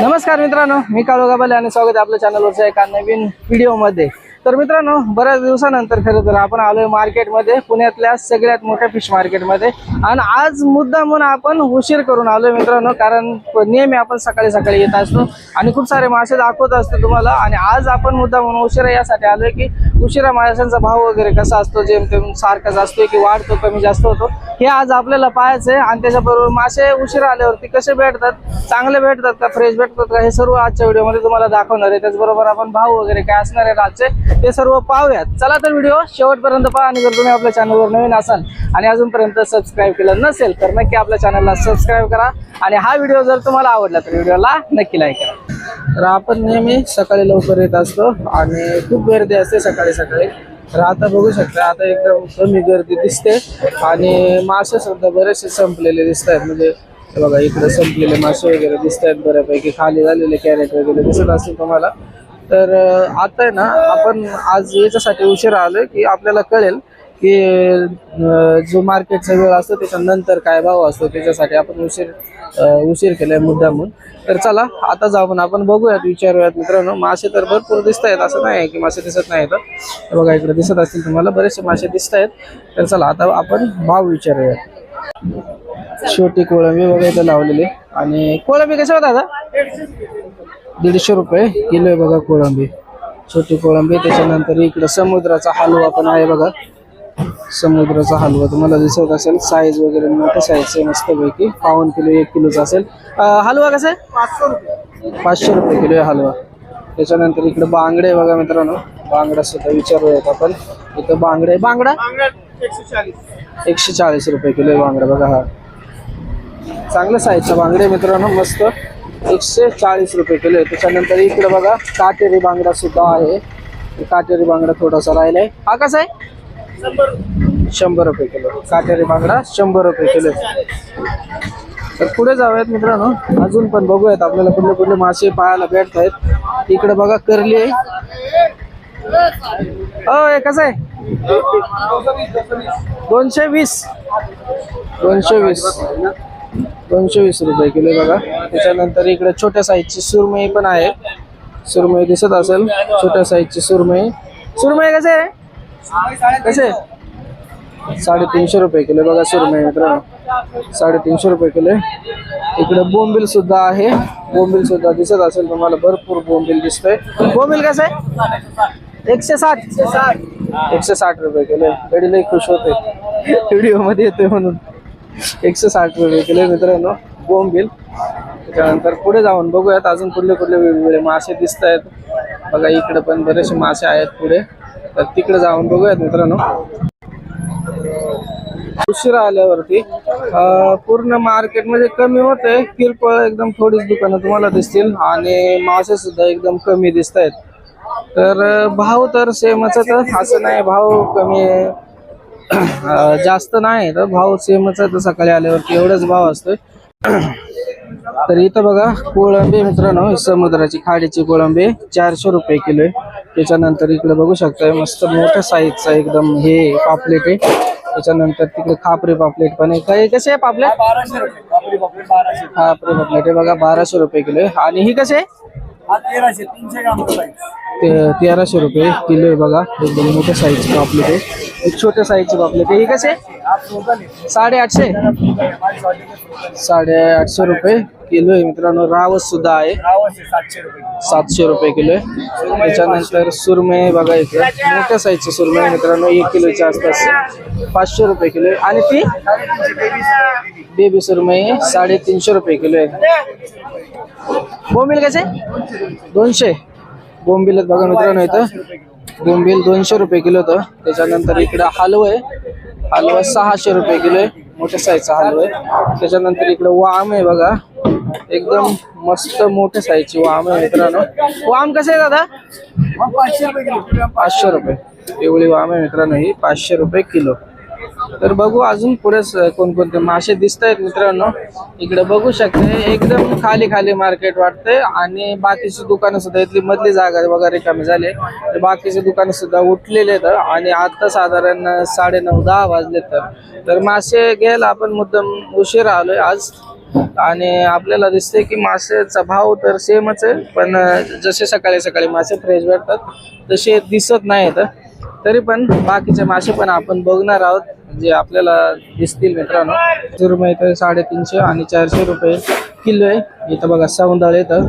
नमस्कार मित्रांनो मी काळू गाबाले आणि स्वागत आहे आपल्या चॅनलवरच्या एका नवीन व्हिडिओमध्ये तर मित्रांनो बऱ्याच दिवसानंतर खरं तर आपण आलोय मार्केटमध्ये पुण्यातल्या सगळ्यात मोठ्या फिश मार्केटमध्ये आणि आज मुद्दा म्हणून आपण उशीर करून आलोय मित्रांनो कारण प- नेहमी आपण सकाळी सकाळी येत असतो आणि खूप सारे मासे दाखवत असतो तुम्हाला. आणि आज आपण मुद्दा म्हणून उशिरा यासाठी आलोय की उशिरा माशांचा भाव वगैरे कसा असतो जेमतेम सारखाच असतो की वाढतो कमी जास्त होतो. हे आज आपल्याला पाहायचं आहे आणि त्याच्याबरोबर मासे उशिरा आल्यावरती कसे भेटतात चांगले भेटतात का फ्रेश भेटतात का हे सर्व आजच्या व्हिडिओमध्ये तुम्हाला दाखवणार आहे. त्याचबरोबर आपण भाव वगैरे काय असणार आहे आजचे ते सर्व पाहूयात. चला तर व्हिडिओ शेवटपर्यंत पहा आणि जर तुम्ही आपल्या चॅनलवर नवीन असाल आणि अजूनपर्यंत सबस्क्राईब केलं नसेल तर नक्की आपल्या चॅनलला सबस्क्राईब करा आणि हा व्हिडिओ जर तुम्हाला आवडला तर व्हिडिओला नक्की लाईक करा. तर आपण नेहमी सकाळी लवकर येत असतो आणि खूप गर्दी असते सकाळी सकाळी. तर आता बघू शकता आता एकदम कमी गर्दी दिसते आणि मासे सुद्धा बरेचसे संपलेले दिसत आहेत म्हणजे बघा इकडे संपलेले मासे वगैरे दिसत आहेत बऱ्यापैकी. खाली झालेले कॅरेट वगैरे दिसत असतील तुम्हाला. तर आता आहे ना आपण आज याच्यासाठी उशीर आलोय की आपल्याला कळेल की जो मार्केटचा वेळ असतो त्याच्यानंतर काय भाव असतो त्याच्यासाठी आपण उशीर उशीर केलाय मुद्दा म्हणून तर चला आता जाऊन आपण बघूयात विचारूयात मित्रांनो. मासे तर भरपूर दिसत आहेत असं नाही आहे की मासे दिसत नाही तर बघा इकडे दिसत असतील तुम्हाला बरेचसे मासे दिसत आहेत तर चला आता आपण भाव विचारूयात. छोटी कोळंबी वगैरे इथं लावलेली. आणि कोळंबी कशा होता दादा? दीडशे रुपये किलो आहे बघा कोळंबी. छोटी कोळंबी त्याच्यानंतर इकडं समुद्राचा हलवा पण आहे बघा. समुद्राचा हलवा. तुम्हाला दिसत असेल साईज वगैरे मोठं साईज आहे मस्तपैकी पावन किलो एक किलोचा असेल. हलवा कसा आहे? पाचशे रुपये किलो आहे हलवा. त्याच्यानंतर इकडे बांगडे बघा मित्रांनो. बांगडा सुद्धा विचारूयात आपण. इथं बांगडे बांगडा? एकशे चाळीस रुपये किलो आहे बांगडा बघा हा. चांगलं साईजचा बांगडे मित्रांनो मस्त. एकशे चाळीस रुपये किलो आहे. त्याच्यानंतर इकडे बघा काटेरी बांगडा सुद्धा आहे. काटेरी बांगडा थोडासा राहिलाय. हा कसा आहे? शंभर रुपये. किलो. काटेरी बांगडा शंभर रुपये किलो. तर पुढे जाऊयात मित्रांनो. अजून पण बघूयात आपल्याला कुठले कुठले मासे पाहायला भेटत आहेत इकडे बघा करली आहे. हो हे कसं आहे? दोनशे वीस. दोनशे वीस. दोनशे वीस रुपये किलो आहे बघा. त्याच्यानंतर इकडे छोट्या साईजची सुरमई पण आहे. सुरमई दिसत असेल. छोट्या साईजची सुरमई. सुरमई कसं आहे? कसे? साडेतीनशे रुपये किलो. बघा सुरमई मित्रांनो. साडेतीनशे रुपये किलो आहे. इकडे बोंबिल सुद्धा आहे. बोंबिल सुद्धा दिसत असेल तुम्हाला. भरपूर बोंबील दिसतोय. बोंबील कसं आहे? एकशे साठ. एकशे साठ रुपये किलो आहे. गडी लई खुश होते. व्हिडिओमध्ये येतोय म्हणून. एकशे साठ रुपये किलो आहे मित्रांनो. बोंबील. त्याच्यानंतर पुढे जाऊन बघूयात. अजून कुठले कुठले वेगवेगळे मासे दिसत आहेत बघा इकडे पण बरेचसे मासे आहेत पुढे. तर तिकडे जाऊन बघूयात मित्रांनो. उशिरा आल्यावरती पूर्ण पूर्ण मार्केटमध्ये कमी होते किरकोळ एकदम थोडीच दुकानं तुम्हाला दिसतील आणि मासे सुद्धा एकदम कमी दिसत आहेत तर भाव तर सेमच तर असं नाही भाव कमी जास्त नाही तर भाव सेमच आहे तर सकाळी आल्यावरती एवढाच भाव असतोय. तर इथं बघा कोळंबी मित्रांनो समुद्राची खाडीची कोळंबी चारशे रुपये किलो आहे. त्याच्यानंतर इकडे बघू शकताय मस्त मोठ्या साईजचा एकदम हे पापलेट आहे. त्याच्यानंतर तिकडे खापरे पापलेट पण आहे. काय कसे आहे पापलेट? बाराशे रुपये. पापडी बाराशे खापरे पापलेट आहे बघा बाराशे रुपये किलो आहे. आणि ही कसे आहे? हा तेराशे तीनशे ग्राम साईज ते तेराशे रुपये किलो आहे बघा. एकदम मोठ्या साईजची पापलेट आहे. एक छोट्या साईजची आहे. ही कसे? आज लोकल आहे. साडेआठशे. साडेआठशे रुपये किलो आहे मित्रांनो. रावस सुद्धा आहे. सातशे रुपये किलो. आहे. त्याच्यानंतर सुरमई बघा इथं. मोठ्या साईजचे सुरमई आहे मित्रांनो. एक किलोच्या आसपास पाचशे रुपये किलो आहे. आणि ती? बेबी सुरमई साडेतीनशे रुपये किलो आहे. बोंबील कसे दोनशे. बोंबील बघा मित्रांनो इथं. बोंबील दोनशे रुपये किलो होतं. त्याच्यानंतर इकडं हलवा आहे. हलवा सहाशे रुपये किलो आहे. मोठ्या साईजचा हलवा आहे. त्याच्यानंतर इकडं वाम आहे बघा. एकदम मस्त मोठ्या साईजची वाम आहे मित्रांनो. वाम कसे आहे दादा? पाचशे रुपये किलो. पाचशे रुपये. पिवळी वाम आहे मित्रांनो ही. पाचशे रुपये किलो. तर बघू अजून पुढे कोणकोणते मासे दिसत आहेत मित्रांनो. इकडे बघू शकते. एकदम खाली खाली मार्केट वाटते आणि बाकीची दुकानं सुद्धा इथली मधली जागा वगैरे कमी झाली. तर बाकीचे दुकानं सुद्धा उठलेले आहेत. आणि आता साधारण साडे नऊ दहा वाजले तर. तर मासे घ्यायला आपण मुद्दाम उशीर आलोय आज. आणि आपल्याला दिसते की मासेचा भाव तर सेमच आहे. पण जसे सकाळी सकाळी मासे फ्रेश भेटतात तसे दिसत नाहीत. तरी पण बाकीचे मासे पण आपण बघणार आहोत. जे आपल्याला दिसतील मित्रांनो सुरमई तर साडेतीनशे आणि चारशे रुपये किलो आहे. इथं बघा सौंदाळ येतं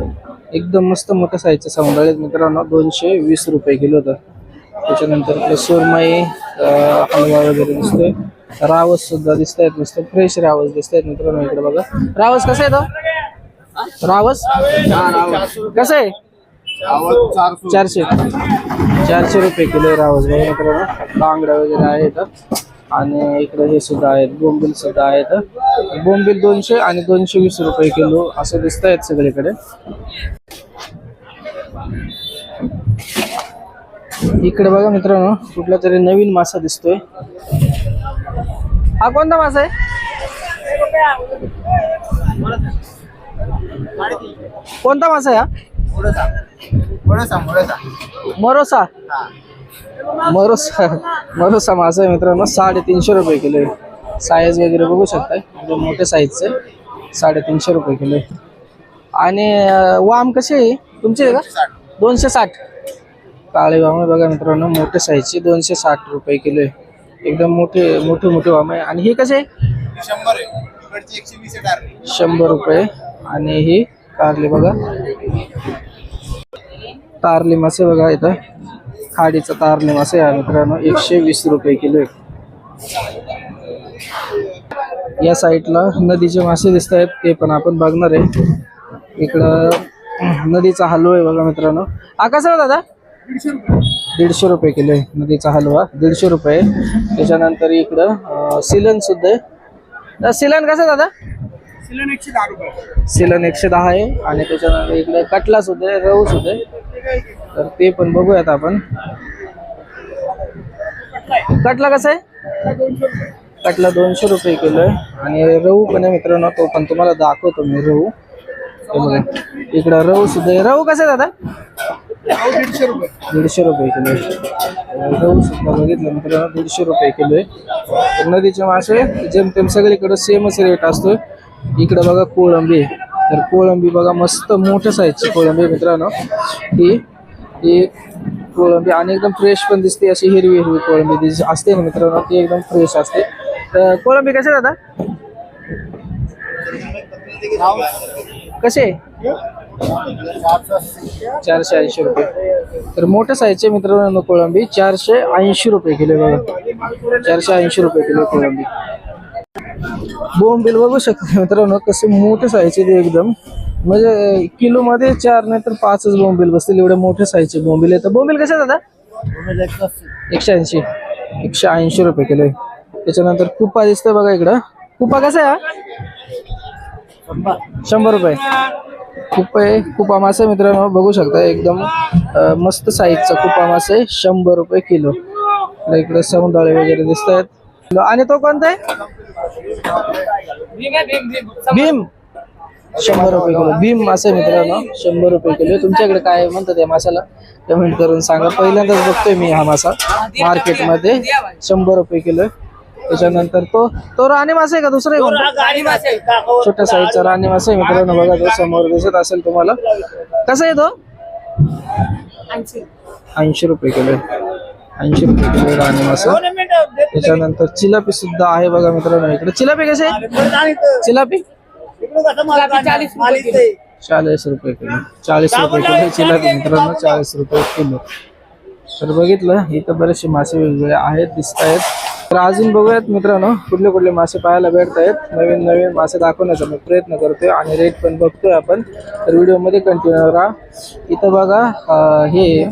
एकदम मस्त मोठ्या साईजचे सौंदाळ आहेत मित्रांनो दोनशे वीस रुपये किलो तर त्याच्यानंतर सुरमई हलवा वगैरे दिसतोय. रावस सुद्धा दिसत आहेत मस्त फ्रेश रावस दिसत आहेत मित्रांनो इकडे बघा. रावस कसं आहे तो? रावस? कसं आहे? चारशे. चारशे. रुपये किलो आहे रावस बघा मित्रांनो. बांगडा वगैरे आहेत आणि इकडे हे सुद्धा आहेत बोंबील सुद्धा आहेत. बोंबील दोनशे आणि दोनशे वीस रुपये किलो असं दिसत आहेत सगळीकडे. इकडे बघा मित्रांनो कुठला तरी नवीन मासा दिसतोय. हा कोणता मासा आहे? कोणता मासा आहे हा? मरोसा. मरोसा. मरोसा मासा आहे मित्रांनो साडेतीनशे रुपये किलो आहे. साईज वगैरे बघू शकताय. एकदम मोठ्या साईजचे साडेतीनशे रुपये किलो आहे. आणि वाम कसे आहे तुमचे आहे का? दोनशे साठ. काळे वाम आहे बघा मित्रांनो मोठे साईजचे दोनशे साठ रुपये किलो आहे. एकदम मोठे मोठे मोठे वाम आहे. आणि हे कसे आहे? शंभर रुपये. आणि ही कारली बघा. तारली मासे बघा इथं. खाडीचा तारली मासे आहे. मित्रांनो एकशे वीस रुपये किलो आहे. या साईडला नदीचे मासे दिसत आहेत. ते पण आपण बघणार आहे. इकडं नदीचा हलवा आहे बघा मित्रांनो. कसा आहे दादा? दीडशे रुपये किलो आहे नदीचा हलवा. दीडशे रुपये त्याच्यानंतर इकडं सिलन सुद्धा आहे. तर सिलन कसं दादा? सिलेंडर एकशे दहा रुपये. सिलन एकशे दहा आहे. आणि त्याच्यानंतर इकडे कटला सुद्धा आहे रहू सुद्धा आहे. तर ते पण बघूयात आपण. कटला कसं आहे? कटला दोनशे रुपये किलो आहे. आणि रहू पण आहे मित्रांनो तो पण तुम्हाला दाखवतो मी रहू बघा इकडं रहू सुद्धा आहे. रहू कसं आहे दादा? दीडशे रुपये. दीडशे रुपये किलो आहे. रहू सुद्धा बघितलं मित्रांनो दीडशे रुपये किलो आहे. तर नदीचे मासे जेमतेम सगळीकडे सेमच रेट असतो इकडं बघा कोळंबी आहे. तर कोळंबी बघा मस्त मोठ्या साईजची कोळंबी मित्रांनो. ही ही कोळंबी आणि एकदम फ्रेश पण दिसते अशी हिरवी हिरवी कोळंबी असते ना मित्रांनो ती एकदम फ्रेश असते. तर कोळंबी कसे दादा? कसे चारशे ऐंशी रुपये. तर मोठ्या साईजचे मित्रांनो कोळंबी चारशे ऐंशी रुपये किलो बघा. चारशे ऐंशी रुपये किलो कोळंबी. बोंबील बघू शकते मित्रांनो कसे मोठे साईजचे ते एकदम. म्हणजे किलो मध्ये चार नाही तर पाचच बोंबील बसतील. एवढे मोठे साईजचे बोंबील तर बोंबील कसे दादा? एकशे ऐंशी. एकशे ऐंशी रुपये किलो त्याच्यानंतर कुपा दिसतोय बघा इकडं. कुपा कसा आहे हा? शंभर. रुपये. कुपा आहे. कुपा मासा मित्रांनो बघू शकता एकदम मस्त साईजचा कुपा मासा. शंभर रुपये किलो. इकडे समुदाळे वगैरे दिसत आहेत आणि तो कोणता आहे? भीम. शंभर रुपये किलो. भीम मासा मित्रांनो शंभर रुपये किलो. तुमच्याकडे काय म्हणतात या मासाला कमेंट करून सांगा. पहिल्यांदाच बघतोय मी हा मासा मार्केटमध्ये. शंभर रुपये किलो आहे. त्याच्यानंतर तो तो राणी मासा आहे का? दुसरा आहे? छोट्या साईजचा राणी मासा आहे मित्रांनो. बघा तो समोर दिसत असेल तुम्हाला. कसा आहे तो? ऐंशी रुपये किलो ऐंशी रुपये किलो राणी मासा. त्याच्यानंतर चिलापी सुद्धा आहे बघा मित्रांनो इकडे. चिलापी कसे आहे? चिलापी? चाळीस रुपये किलो. चाळीस रुपये किलो. चिलापी मित्रांनो चाळीस रुपये किलो. तर बघितलं इथं बरेचसे मासे वेगवेगळे आहेत दिसत आहेत तर अजून बघूयात मित्रांनो कुठले कुठले मासे पाहायला भेटत आहेत नवीन नवीन मासे दाखवण्याचा मी प्रयत्न करतोय आणि रेट पण बघतोय आपण. तर व्हिडिओमध्ये कंटिन्यू राहा. इथं बघा हे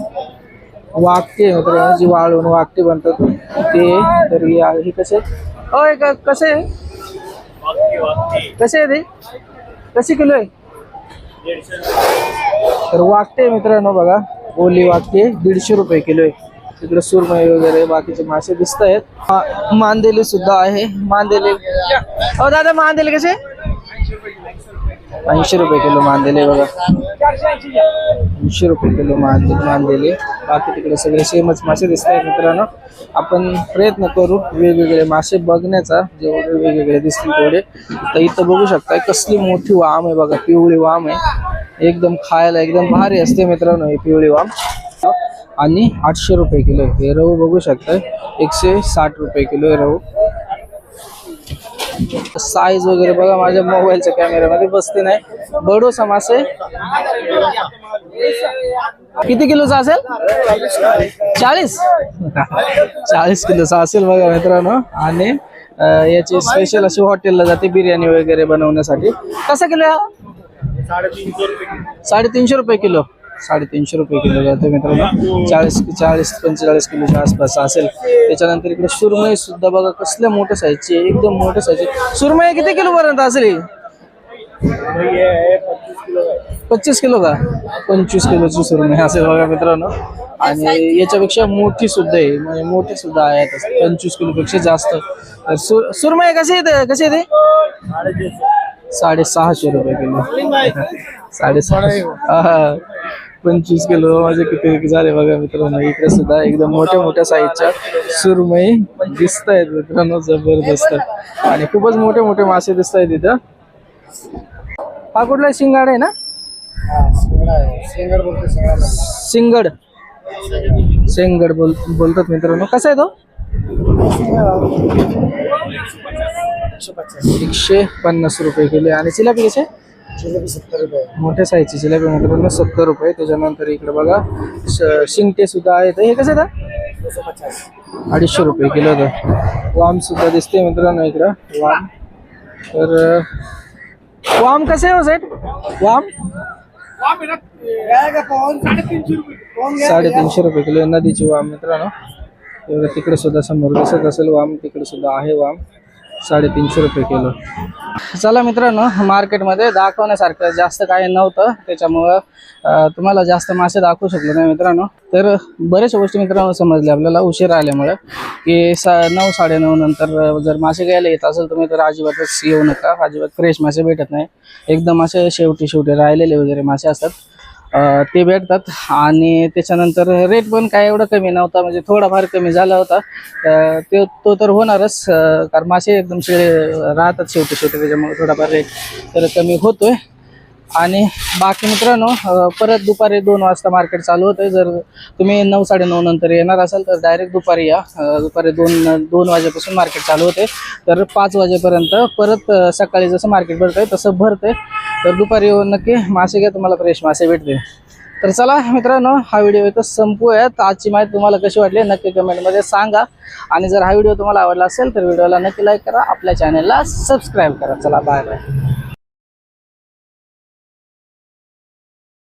वाकटे मित्रांनो जी वाळून वाकटे बनतात ते तर हे आहे- हे कसे होय का कसे? कसे आहे ते? कशी किलो आहे? तर वाकटे मित्रांनो बघा. ओली वागते दीडशे रुपये किलो आहे. तिकडे सुरमई वगैरे बाकीचे मासे दिसत आहेत. मांदेली सुद्धा आहे. मांदेली हो दादा मांदेली कसे ऐंशी रुपये किलो मांदेली बघा. ऐंशी रुपये किलो मांदे मांदेले बाकी तिकडे सगळे सेमच मासे दिसत आहेत मित्रांनो. आपण प्रयत्न करू वेगवेगळे मासे बघण्याचा. जेवढे वेगवेगळे दिसतील तेवढे. तर इथं बघू शकताय कसली मोठी वाम आहे बघा पिवळी वाम आहे. एकदम खायला एकदम भारी असते मित्रांनो ही पिवळी वाम. आणि आठशे रुपये किलो हे रहू बघू शकताय. एकशे साठ रुपये किलो आहे रहू साईज वगैरे बघा माझ्या मोबाईलच्या कॅमेऱ्यामध्ये बसते नाही. बडोसा मासे. किती किलोचा असेल? चाळीस? चाळीस किलोचा असेल बघा मित्रांनो. आणि याचे याची स्पेशल अशी हॉटेलला जाते बिर्याणी वगैरे बनवण्यासाठी. कसा किलो साडेतीनशे रुपये किलो. साडेतीनशे रुपये किलो जाते मित्रांनो. चाळीस चाळीस पंचेचाळीस किलोच्या आसपास असेल. त्याच्यानंतर इकडे सुरमई सुद्धा बघा कसल्या मोठ्या साईजची एकदम मोठ्या साईजची सुरमई किती किलो पर्यंत असेल पच्चीस किलो का? पंचवीस किलोची सुरमई असेल बघा मित्रांनो. आणि याच्यापेक्षा मोठी सुद्धा आहे. म्हणजे मोठी सुद्धा आहे पंचवीस किलो पेक्षा जास्त सुर सुरमई कशी येते? कशी येते? साडेसहाशे रुपये किलो. साडेसहाशे. हा. पंचवीस किलो माझे किती झाले बघा मित्रांनो. इकडे सुद्धा एकदम मोठ्या मोठ्या साईजच्या सुरमई दिसत आहेत मित्रांनो जबरदस्त. आणि खूपच मोठे मोठे मासे दिसत आहेत इथं. हा कुठला शिंगाड आहे ना? सिंगड शेंगड बोल बोलतात मित्रांनो. कसा आहे तो? एकशे पन्नास रुपये किलो आहे. आणि जिलेबी कसे मोठ्या साईजची जिलेबी मित्रांनो सत्तर रुपये. त्याच्यानंतर इकडे बघा श- शिंगटे सुद्धा आहेत. हे कसं आहे अडीचशे रुपये किलो तर वाम सुद्धा दिसते मित्रांनो इकडं. वाम. तर वाम कसे आहे हो साहेब? वाम? साडेतीनशे रुपये. किलो नदीची वाम मित्रांनो. तिकडे सुद्धा समोर दिसत असेल वाम तिकडे सुद्धा आहे वाम. साडेतीनशे रुपये किलो. चला मित्रांनो मार्केटमध्ये दाखवण्यासारखं जास्त काही नव्हतं. त्याच्यामुळं तुम्हाला जास्त मासे दाखवू शकलो नाही मित्रांनो. तर बऱ्याचशा गोष्टी मित्रांनो समजल्या. आपल्याला उशीर आल्यामुळे की सा नऊ साडेनऊ नंतर जर मासे घ्यायला येत असेल तुम्ही तर अजिबातच येऊ नका. अजिबात फ्रेश मासे भेटत नाही. एकदम असे शेवटी शेवटी राहिलेले वगैरे मासे असतात. ते भेटतात. आणि त्याच्यानंतर रेट पण काय एवढं कमी नव्हता म्हणजे थोडाफार कमी झाला होता. ते तो तर होणारच कारण मासे एकदम सगळे राहतात शेवटी शेवटी त्याच्यामुळे थोडाफार रेट तर कमी होतोय. आणि बाकी मित्रांनो परत दुपारी दोन वाजता मार्केट चालू होतं जर तुम्ही नऊ साडेनऊ नंतर येणार असाल तर डायरेक्ट दुपारी या. दुपारी दोन दोन वाजेपासून मार्केट चालू होते तर पाच वाजेपर्यंत परत सकाळी जसं मार्केट भरतंय तसं भरतंय. तर दुपारी येऊन नक्की मासे घ्या तुम्हाला फ्रेश मासे भेटते तर चला मित्रांनो हा व्हिडिओ इथं संपूयात आजची माहिती तुम्हाला कशी वाटली नक्की कमेंटमध्ये सांगा. आणि जर हा व्हिडिओ तुम्हाला आवडला असेल तर व्हिडिओला नक्की लाईक करा. आपल्या चॅनलला सबस्क्राईब करा. चला बाय बाय